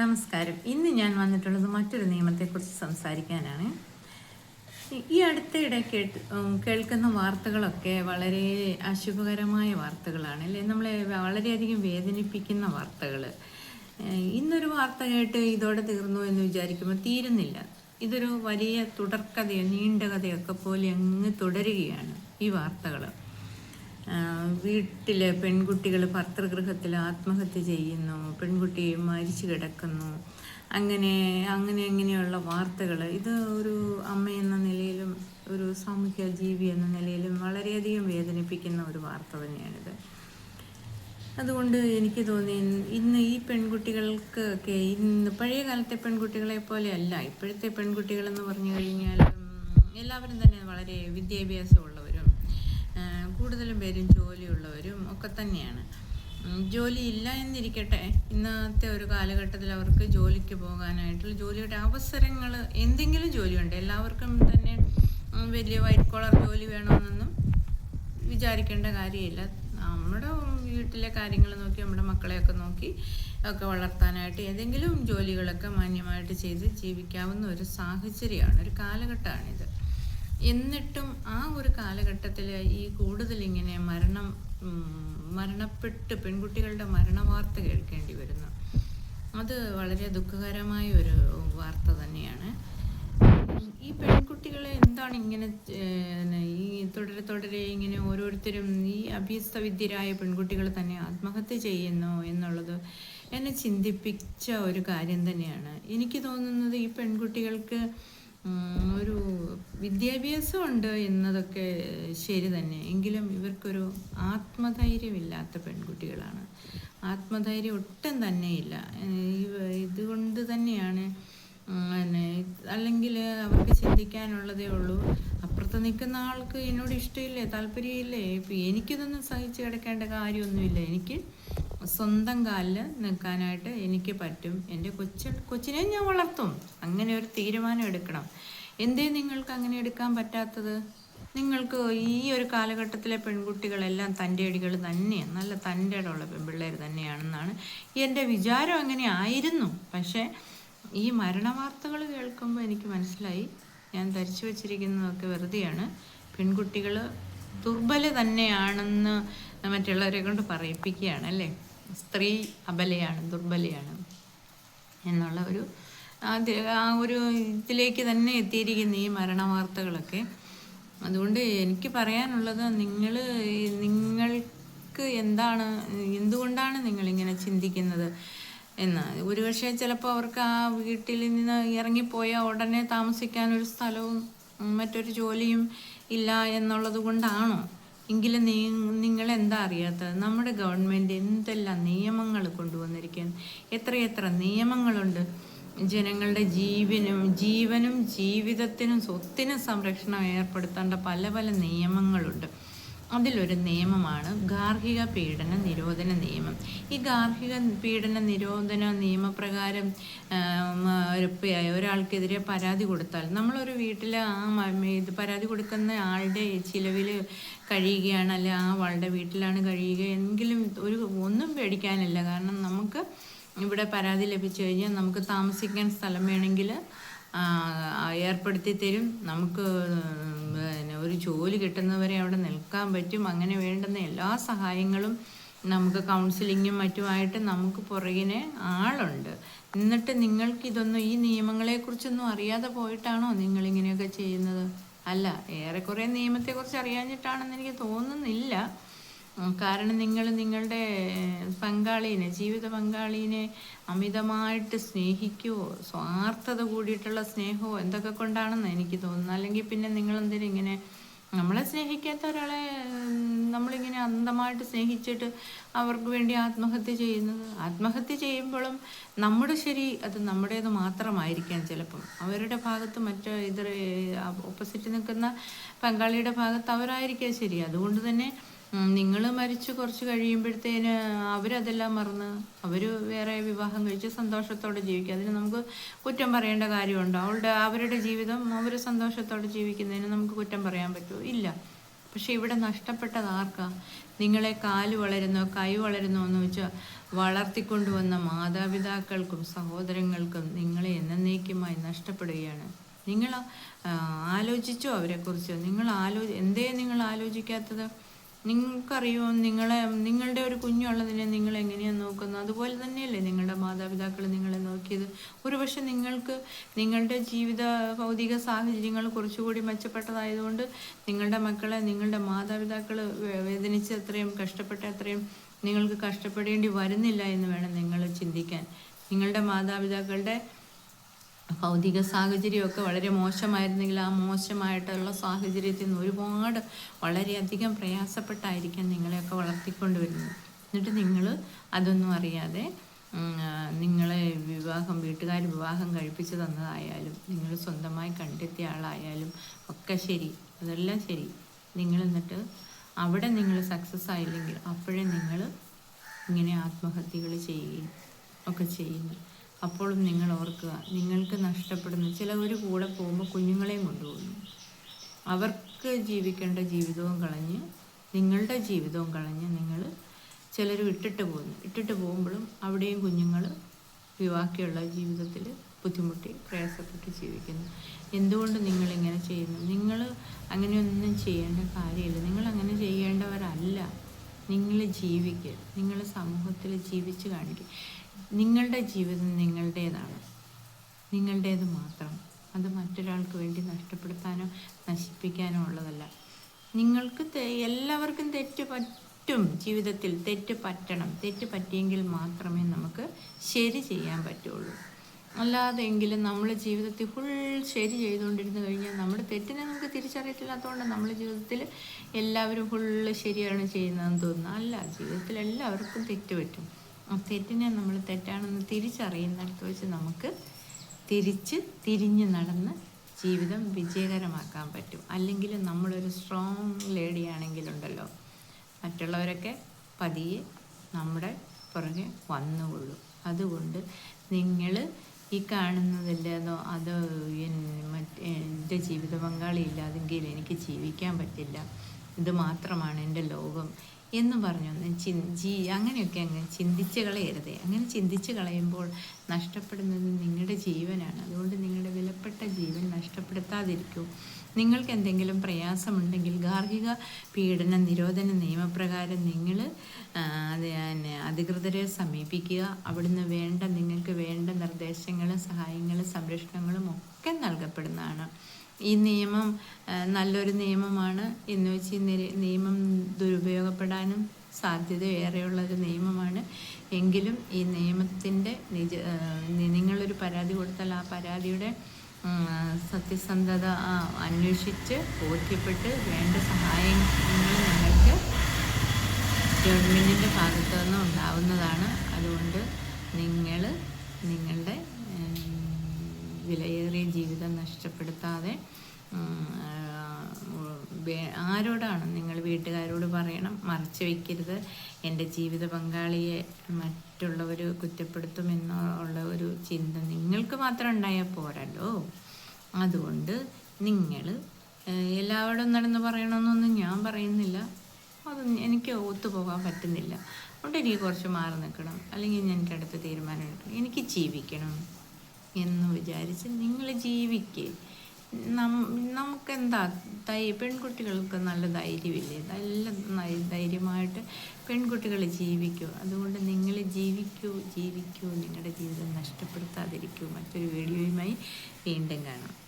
നമസ്കാരം. ഇന്ന് ഞാൻ വന്നിട്ടുള്ളത് മറ്റൊരു നിയമത്തെക്കുറിച്ച് സംസാരിക്കാനാണ്. ഈ- അടുത്തിടെ കേട്ട് കേൾക്കുന്ന വാർത്തകളൊക്കെ വളരെ അശുഭകരമായ വാർത്തകളാണ് അല്ലേ? നമ്മളെ വളരെയധികം വേദനിപ്പിക്കുന്ന വാർത്തകൾ ഇന്നൊരു വാർത്ത കേട്ട് ഇതോടെ തീർന്നു എന്ന് വിചാരിക്കുമ്പോൾ തീരുന്നില്ല. ഇതൊരു വലിയ തുടർക്കഥയോ നീണ്ട കഥയൊക്കെ പോലെ അങ്ങ് തുടരുകയാണ് ഈ വാർത്തകൾ വീട്ടിലെ പെൺകുട്ടികൾ ഭർത്തൃഗൃഹത്തിൽ ആത്മഹത്യ ചെയ്യുന്നു പെൺകുട്ടി മരിച്ചു കിടക്കുന്നു. അങ്ങനെ അങ്ങനെ അങ്ങനെയുള്ള വാർത്തകൾ ഇത് ഒരു അമ്മ എന്ന നിലയിലും ഒരു സാമൂഹ്യ ജീവി എന്ന നിലയിലും വളരെയധികം വേദനിപ്പിക്കുന്ന ഒരു വാർത്ത തന്നെയാണിത്. അതുകൊണ്ട് എനിക്ക് തോന്നി ഇന്ന് ഈ പെൺകുട്ടികൾക്ക് ഒക്കെ ഇന്ന് പഴയ കാലത്തെ പെൺകുട്ടികളെ പോലെ അല്ല ഇപ്പോഴത്തെ പെൺകുട്ടികളെന്ന് പറഞ്ഞു കഴിഞ്ഞാൽ എല്ലാവരും തന്നെ വളരെ വിദ്യാഭ്യാസമുള്ള കൂടുതലും പേരും ജോലിയുള്ളവരും ഒക്കെ തന്നെയാണ്. ജോലിയില്ല എന്നിരിക്കട്ടെ ഇന്നത്തെ ഒരു കാലഘട്ടത്തിൽ അവർക്ക് ജോലിക്ക് പോകാനായിട്ടുള്ള ജോലിയുടെ അവസരങ്ങൾ എന്തെങ്കിലും ജോലിയുണ്ട്. എല്ലാവർക്കും തന്നെ വലിയ വൈറ്റ് കോളർ ജോലി വേണമെന്നൊന്നും വിചാരിക്കേണ്ട കാര്യമില്ല. നമ്മുടെ വീട്ടിലെ കാര്യങ്ങൾ നോക്കി നമ്മുടെ മക്കളെയൊക്കെ നോക്കി ഒക്കെ വളർത്താനായിട്ട് ഏതെങ്കിലും ജോലികളൊക്കെ മാന്യമായിട്ട് ചെയ്ത് ജീവിക്കാവുന്ന ഒരു സാഹചര്യമാണ് ഒരു കാലഘട്ടമാണിത്. എന്നിട്ടും ആ ഒരു കാലഘട്ടത്തിൽ ഈ കൂടുതൽ ഇങ്ങനെ മരണം മരണപ്പെട്ട് പെൺകുട്ടികളുടെ മരണവാർത്ത കേൾക്കേണ്ടി വരുന്നു. അത് വളരെ ദുഃഖകരമായ ഒരു വാർത്ത തന്നെയാണ്. ഈ പെൺകുട്ടികളെ എന്താണ് ഇങ്ങനെ ഈ തുടരെ തുടരെ ഇങ്ങനെ ഓരോരുത്തരും ഈ അഭ്യസ്തവിദ്യരായ പെൺകുട്ടികൾ തന്നെ ആത്മഹത്യ ചെയ്യുന്നു എന്നുള്ളത് എന്നെ ചിന്തിപ്പിച്ച ഒരു കാര്യം തന്നെയാണ്. എനിക്ക് തോന്നുന്നത് ഈ പെൺകുട്ടികൾക്ക് ഒരു വിദ്യാഭ്യാസം ഉണ്ട് എന്നതൊക്കെ ശരി തന്നെ. എങ്കിലും ഇവർക്കൊരു ആത്മധൈര്യമില്ലാത്ത പെൺകുട്ടികളാണ്. ആത്മധൈര്യം ഒട്ടും തന്നെയില്ല. ഇതുകൊണ്ട് തന്നെയാണ് പിന്നെ അല്ലെങ്കിൽ അവർക്ക് ചിന്തിക്കാനുള്ളതേ ഉള്ളൂ. അപ്പുറത്ത് നിൽക്കുന്ന ആൾക്ക് എന്നോട് ഇഷ്ടമില്ലേ താല്പര്യമില്ലേ? ഇപ്പം എനിക്കിതൊന്നും സഹിച്ച് കിടക്കേണ്ട കാര്യമൊന്നുമില്ല. എനിക്ക് സ്വന്തം കാലിൽ നിൽക്കാനായിട്ട് എനിക്ക് പറ്റും. എന്റെ കൊച്ചു കൊച്ചിനെ ഞാൻ വളർത്തും. അങ്ങനെ ഒരു തീരുമാനം എടുക്കണം. എന്തേ നിങ്ങൾക്ക് അങ്ങനെ എടുക്കാൻ പറ്റാത്തത്? നിങ്ങൾക്ക് ഈ ഒരു കാലഘട്ടത്തിലെ പെൺകുട്ടികളെല്ലാം തന്റെ അടികൾ തന്നെയാണ് നല്ല തന്റെ ഇടമുള്ള പെൺപിള്ളേർ തന്നെയാണെന്നാണ് എന്റെ വിചാരം. അങ്ങനെ ആയിരുന്നു. പക്ഷേ ഈ മരണ വാർത്തകൾ കേൾക്കുമ്പോൾ എനിക്ക് മനസ്സിലായി. ഞാൻ ധരിച്ചു വച്ചിരിക്കുന്നതൊക്കെ വെറുതെയാണ്. പെൺകുട്ടികൾ ദുർബല തന്നെയാണെന്ന് മറ്റുള്ളവരെ കൊണ്ട് പറയിപ്പിക്കുകയാണ് അല്ലേ? സ്ത്രീ അബലയാണ് ദുർബലയാണ് എന്നുള്ള ഒരു ആ ഒരു ഇതിലേക്ക് തന്നെ എത്തിയിരിക്കുന്ന ഈ മരണവാർത്തകളൊക്കെ. അതുകൊണ്ട് എനിക്ക് പറയാനുള്ളത് നിങ്ങൾ നിങ്ങൾക്ക് എന്താണ് എന്തുകൊണ്ടാണ് നിങ്ങളിങ്ങനെ ചിന്തിക്കുന്നത് എന്ന്. ഒരുപക്ഷെ ചിലപ്പോൾ അവർക്ക് ആ വീട്ടിൽ നിന്ന് ഇറങ്ങിപ്പോയ ഉടനെ താമസിക്കാൻ ഒരു സ്ഥലവും മറ്റൊരു ജോലിയും ഇല്ല എന്നുള്ളത് കൊണ്ടാണോ? എങ്കിലും നീ നിങ്ങൾ എന്താ അറിയാത്തത്? നമ്മുടെ ഗവൺമെന്റ് എന്തെല്ലാം നിയമങ്ങൾ കൊണ്ടുവന്നിരിക്കുന്നു? എത്രയെത്ര നിയമങ്ങളുണ്ട്? ജനങ്ങളുടെ ജീവനും ജീവനും ജീവിതത്തിനും സ്വത്തിനും സംരക്ഷണം ഏർപ്പെടുത്തേണ്ട പല പല നിയമങ്ങളുണ്ട്. അതിലൊരു നിയമമാണ് ഗാർഹിക പീഡന നിരോധന നിയമം. ഈ ഗാർഹിക പീഡന നിരോധന നിയമപ്രകാരം ഒരാൾക്കെതിരെ പരാതി കൊടുത്താൽ നമ്മളൊരു വീട്ടിൽ ആ ഇത് പരാതി കൊടുക്കുന്ന ആളുടെ ചിലവിൽ കഴിയുകയാണ് അല്ലെ ആ ആളുടെ വീട്ടിലാണ് കഴിയുക. എങ്കിലും ഒരു ഒന്നും പേടിക്കാനില്ല. കാരണം നമുക്ക് ഇവിടെ പരാതി ലഭിച്ചു കഴിഞ്ഞാൽ നമുക്ക് താമസിക്കാൻ സ്ഥലം വേണമെങ്കിൽ ഏർപ്പെടുത്തി തരും. നമുക്ക് പിന്നെ ഒരു ജോലി കിട്ടുന്നവരെ അവിടെ നിൽക്കാൻ പറ്റും. അങ്ങനെ വേണ്ടുന്ന എല്ലാ സഹായങ്ങളും നമുക്ക് കൗൺസിലിങ്ങും മറ്റുമായിട്ട് നമുക്ക് പുറകിനെ ആളുണ്ട്. എന്നിട്ട് നിങ്ങൾക്ക് ഇതൊന്നും ഈ നിയമങ്ങളെക്കുറിച്ചൊന്നും അറിയാതെ പോയിട്ടാണോ നിങ്ങൾ ഇങ്ങനെയൊക്കെ ചെയ്യുന്നത്? അല്ല ഏറെക്കുറെ നിയമത്തെക്കുറിച്ച് അറിയാഞ്ഞിട്ടാണെന്ന് എനിക്ക് തോന്നുന്നില്ല. കാരണം നിങ്ങൾ നിങ്ങളുടെ പങ്കാളീനെ ജീവിത പങ്കാളീനെ അമിതമായിട്ട് സ്നേഹിക്കുവോ? സ്വാർത്ഥത കൂടിയിട്ടുള്ള സ്നേഹമോ എന്തൊക്കെ കൊണ്ടാണെന്ന് എനിക്ക് തോന്നുന്നു. അല്ലെങ്കിൽ പിന്നെ നിങ്ങൾ എന്തിനും ഇങ്ങനെ നമ്മളെ സ്നേഹിക്കാത്ത ഒരാളെ നമ്മളിങ്ങനെ അന്ധമായിട്ട് സ്നേഹിച്ചിട്ട് അവർക്ക് വേണ്ടി ആത്മഹത്യ ചെയ്യുന്നത്? ആത്മഹത്യ ചെയ്യുമ്പോഴും നമ്മുടെ ശരി അത് നമ്മുടേത് മാത്രമായിരിക്കാം ചിലപ്പം. അവരുടെ ഭാഗത്ത് മറ്റ് ഇത് ഓപ്പോസിറ്റ് നിൽക്കുന്ന പങ്കാളിയുടെ ഭാഗത്ത് അവരായിരിക്കാം ശരി. അതുകൊണ്ട് തന്നെ നിങ്ങൾ മരിച്ച് കുറച്ച് കഴിയുമ്പോഴത്തേന് അവരതെല്ലാം മറന്ന് അവർ വേറെ വിവാഹം കഴിച്ച് സന്തോഷത്തോടെ ജീവിക്കുക അതിന് നമുക്ക് കുറ്റം പറയേണ്ട കാര്യമുണ്ടോ? അവളുടെ അവരുടെ ജീവിതം അവർ സന്തോഷത്തോടെ ജീവിക്കുന്നതിന് നമുക്ക് കുറ്റം പറയാൻ പറ്റുമോ? ഇല്ല. പക്ഷെ ഇവിടെ നഷ്ടപ്പെട്ടത് ആർക്കാ? നിങ്ങളെ കാൽ വളരുന്നോ കൈ വളരുന്നോ എന്ന് വെച്ചാൽ വളർത്തിക്കൊണ്ടുവന്ന മാതാപിതാക്കൾക്കും സഹോദരങ്ങൾക്കും നിങ്ങളെ എന്നേക്കുമായി നഷ്ടപ്പെടുകയാണ്. നിങ്ങൾ ആലോചിച്ചോ അവരെക്കുറിച്ച്? നിങ്ങൾ ആലോ എന്തേ നിങ്ങൾ ആലോചിക്കാത്തത്? നിങ്ങൾക്കറിയോ നിങ്ങളെ നിങ്ങളുടെ ഒരു കുഞ്ഞുള്ളതിനെ നിങ്ങൾ എങ്ങനെയാണ് നോക്കുന്നത്? അതുപോലെ തന്നെയല്ലേ നിങ്ങളുടെ മാതാപിതാക്കൾ നിങ്ങളെ നോക്കിയത്. ഒരുപക്ഷെ നിങ്ങൾക്ക് നിങ്ങളുടെ ജീവിത ഭൗതിക സാഹചര്യങ്ങൾ കുറച്ചുകൂടി മെച്ചപ്പെട്ടതായതുകൊണ്ട് നിങ്ങളുടെ മക്കളെ നിങ്ങളുടെ മാതാപിതാക്കൾ വേദനിച്ച് അത്രയും കഷ്ടപ്പെട്ട അത്രയും നിങ്ങൾക്ക് കഷ്ടപ്പെടേണ്ടി വരുന്നില്ല എന്ന് വേണം നിങ്ങൾ ചിന്തിക്കാൻ. നിങ്ങളുടെ മാതാപിതാക്കളുടെ ഭൗതിക സാഹചര്യമൊക്കെ വളരെ മോശമായിരുന്നെങ്കിൽ ആ മോശമായിട്ടുള്ള സാഹചര്യത്തിൽ നിന്ന് ഒരുപാട് വളരെയധികം പ്രയാസപ്പെട്ടായിരിക്കാം നിങ്ങളെയൊക്കെ വളർത്തിക്കൊണ്ടുവരുന്നത്. എന്നിട്ട് നിങ്ങൾ അതൊന്നും അറിയാതെ നിങ്ങളെ വിവാഹം വീട്ടുകാർ വിവാഹം കഴിപ്പിച്ച് തന്നതായാലും നിങ്ങൾ സ്വന്തമായി കണ്ടെത്തിയ ആളായാലും ഒക്കെ ശരി. അതെല്ലാം ശരി. നിങ്ങൾ എന്നിട്ട് അവിടെ നിങ്ങൾ സക്സസ് ആയില്ലെങ്കിൽ അപ്പോഴേ നിങ്ങൾ ഇങ്ങനെ ആത്മഹത്യകൾ ചെയ്യുകയും ഒക്കെ ചെയ്യുന്നു. അപ്പോഴും നിങ്ങൾ ഓർക്കുക നിങ്ങൾക്ക് നഷ്ടപ്പെടുന്ന ചിലവർ കൂടെ പോകുമ്പോൾ കുഞ്ഞുങ്ങളെയും കൊണ്ടുപോകുന്നു. അവർക്ക് ജീവിക്കേണ്ട ജീവിതവും കളഞ്ഞ് നിങ്ങളുടെ ജീവിതവും കളഞ്ഞ് നിങ്ങൾ ചിലർ ഇട്ടിട്ട് പോകുന്നു. ഇട്ടിട്ട് പോകുമ്പോഴും അവിടെയും കുഞ്ഞുങ്ങൾ ബാക്കിയുള്ള ജീവിതത്തിൽ ബുദ്ധിമുട്ടി പ്രയാസപ്പെട്ട് ജീവിക്കുന്നു. എന്തുകൊണ്ട് നിങ്ങളിങ്ങനെ ചെയ്യുന്നു? നിങ്ങൾ അങ്ങനെയൊന്നും ചെയ്യേണ്ട കാര്യമില്ല. നിങ്ങൾ അങ്ങനെ ചെയ്യേണ്ടവരല്ല. നിങ്ങൾ ജീവിക്കുക നിങ്ങൾ സമൂഹത്തിൽ ജീവിച്ച് കാണിക്കുക നിങ്ങളുടെ ജീവിതം നിങ്ങളുടേതാണ്. നിങ്ങളുടേത് മാത്രം. അത് മറ്റൊരാൾക്ക് വേണ്ടി നഷ്ടപ്പെടുത്താനോ നശിപ്പിക്കാനോ ഉള്ളതല്ല. നിങ്ങൾക്ക് എല്ലാവർക്കും തെറ്റ് പറ്റും. ജീവിതത്തിൽ തെറ്റ് പറ്റണം. തെറ്റ് പറ്റിയെങ്കിൽ മാത്രമേ നമുക്ക് ശരി ചെയ്യാൻ പറ്റുള്ളൂ. അല്ലാതെങ്കിലും നമ്മൾ ജീവിതത്തിൽ ഫുൾ ശരി ചെയ്തുകൊണ്ടിരുന്ന് കഴിഞ്ഞാൽ നമ്മുടെ തെറ്റിനെ നമുക്ക് തിരിച്ചറിയത്തില്ലാത്തതുകൊണ്ട് നമ്മൾ ജീവിതത്തിൽ എല്ലാവരും ഫുള്ള് ശരിയാണ് ചെയ്യുന്നതെന്ന് തോന്നുന്നു. അല്ല ജീവിതത്തിൽ എല്ലാവർക്കും തെറ്റ് പറ്റും. തെറ്റിനെ നമ്മൾ തെറ്റാണെന്ന് തിരിച്ചറിയുന്നിടത്ത് വെച്ച് നമുക്ക് തിരിച്ച് തിരിഞ്ഞ് നടന്ന് ജീവിതം വിജയകരമാക്കാൻ പറ്റും. അല്ലെങ്കിൽ നമ്മളൊരു സ്ട്രോങ് ലേഡി ആണെങ്കിലുണ്ടല്ലോ മറ്റുള്ളവരൊക്കെ പതിയെ നമ്മുടെ പുറകെ വന്നുകൊള്ളും. അതുകൊണ്ട് നിങ്ങൾ ഈ കാണുന്നതില്ലാതോ അത് മറ്റ് എന്റെ ജീവിത പങ്കാളി ഇല്ലാതെങ്കിൽ എനിക്ക് ജീവിക്കാൻ പറ്റില്ല. ഇത് മാത്രമാണ് എന്റെ ലോകം. എന്ന് പറഞ്ഞു. ചിൻ ജി അങ്ങനെയൊക്കെ അങ്ങ് ചിന്തിച്ച് കളയരുത്. അങ്ങനെ ചിന്തിച്ച് കളയുമ്പോൾ നഷ്ടപ്പെടുന്നത് നിങ്ങളുടെ ജീവനാണ്. അതുകൊണ്ട് നിങ്ങളുടെ വിലപ്പെട്ട ജീവൻ നഷ്ടപ്പെടുത്താതിരിക്കൂ. നിങ്ങൾക്ക് എന്തെങ്കിലും പ്രയാസമുണ്ടെങ്കിൽ ഗാർഹിക പീഡന നിരോധന നിയമപ്രകാരം നിങ്ങൾ അധികൃതരെ സമീപിക്കുക. അവിടുന്ന് വേണ്ട നിങ്ങൾക്ക് വേണ്ട നിർദ്ദേശങ്ങളും സഹായങ്ങളും സംരക്ഷണങ്ങളും ഒക്കെ നൽകപ്പെടുന്നതാണ്. ഈ നിയമം നല്ലൊരു നിയമമാണ്. എന്ന് വെച്ച് ഈ നിയമം ദുരുപയോഗപ്പെടാനും സാധ്യത ഏറെയുള്ള ഒരു നിയമമാണ്. എങ്കിലും ഈ നിയമത്തിന്റെ നിജ നിങ്ങളൊരു പരാതി കൊടുത്താൽ ആ പരാതിയുടെ സത്യസന്ധത അന്വേഷിച്ച് ബോധ്യപ്പെട്ട് വേണ്ട സഹായങ്ങൾ നിങ്ങൾക്ക് ഗവൺമെന്റിന്റെ ഭാഗത്തു നിന്ന് ഉണ്ടാവുന്നതാണ്. അതുകൊണ്ട് നിങ്ങൾ നിങ്ങളുടെ വിലയേറിയ ജീവിതം നഷ്ടപ്പെടുത്താതെ ആരോടാണ് നിങ്ങൾ വീട്ടുകാരോട് പറയണം? മറച്ചു വയ്ക്കരുത് എന്റെ ജീവിത പങ്കാളിയെ മറ്റുള്ളവർ കുറ്റപ്പെടുത്തുമെന്നുള്ള ഒരു ചിന്ത നിങ്ങൾക്ക് മാത്രം ഉണ്ടായാൽ പോരല്ലോ. അതുകൊണ്ട് നിങ്ങൾ എല്ലാവരോടും നടന്ന് പറയണമെന്നൊന്നും ഞാൻ പറയുന്നില്ല. അത് എനിക്ക് ഒത്തുപോകാൻ പറ്റുന്നില്ല. അതുകൊണ്ട് എനിക്ക് കുറച്ച് മാറി നിൽക്കണം. അല്ലെങ്കിൽ എനിക്ക് അടുത്ത തീരുമാനം എടുക്കണം. എനിക്ക് ജീവിക്കണം എന്ന് വിചാരിച്ച് നിങ്ങൾ ജീവിക്കേ. നമുക്കെന്താ തൈ പെൺകുട്ടികൾക്ക് നല്ല ധൈര്യമില്ലേ? നല്ല ധൈര്യമായിട്ട് പെൺകുട്ടികൾ ജീവിക്കൂ. അതുകൊണ്ട് നിങ്ങൾ ജീവിക്കൂ ജീവിക്കൂ. നിങ്ങളുടെ ജീവിതം നഷ്ടപ്പെടുത്താതിരിക്കൂ. മറ്റൊരു വീഡിയോയുമായി വീണ്ടും കാണാം.